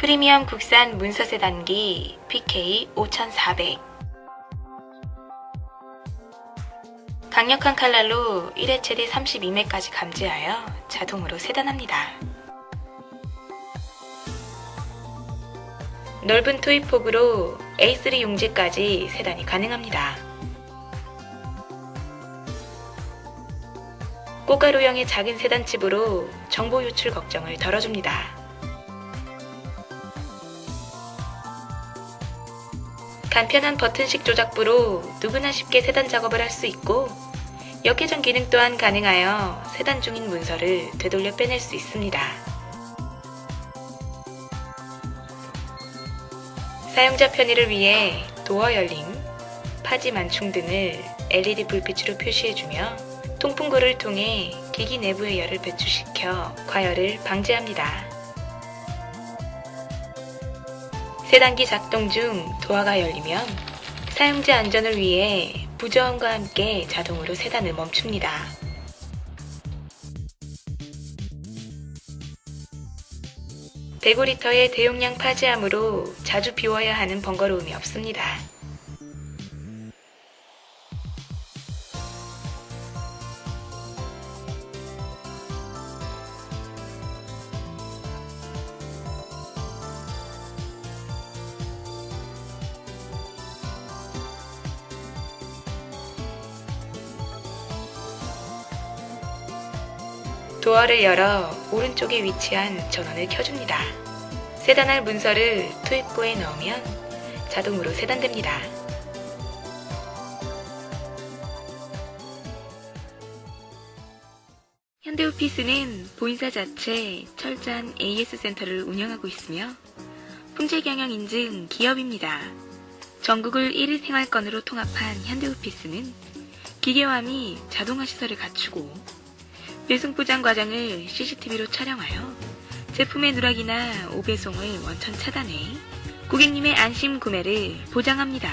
프리미엄 국산 문서 세 단기 PK 5400 강력한 칼날로 1회 최대 32매까지 감지하여 자동으로 세단합니다. 넓은 투입폭으로 A3 용지까지 세단이 가능합니다. 꽃가루형의 작은 세단칩으로 정보 유출 걱정을 덜어줍니다. 간편한 버튼식 조작부로 누구나 쉽게 세단 작업을 할 수 있고 역회전 기능 또한 가능하여 세단 중인 문서를 되돌려 빼낼 수 있습니다. 사용자 편의를 위해 도어 열림, 파지 만충 등을 LED 불빛으로 표시해주며 통풍구를 통해 기기 내부의 열을 배출시켜 과열을 방지합니다. 세단기 작동 중 도어가 열리면 사용자 안전을 위해 부저음과 함께 자동으로 세단을 멈춥니다. (105리터의) 대용량 파지함으로 자주 비워야 하는 번거로움이 없습니다. 도어를 열어 오른쪽에 위치한 전원을 켜줍니다. 세단할 문서를 투입구에 넣으면 자동으로 세단됩니다. 현대오피스는 본사 자체 철저한 AS 센터를 운영하고 있으며 품질 경영 인증 기업입니다. 전국을 1위 생활권으로 통합한 현대오피스는 기계화 및 자동화 시설을 갖추고 포장 과정을 CCTV로 촬영하여 제품의 누락이나 오배송을 원천 차단해 고객님의 안심 구매를 보장합니다.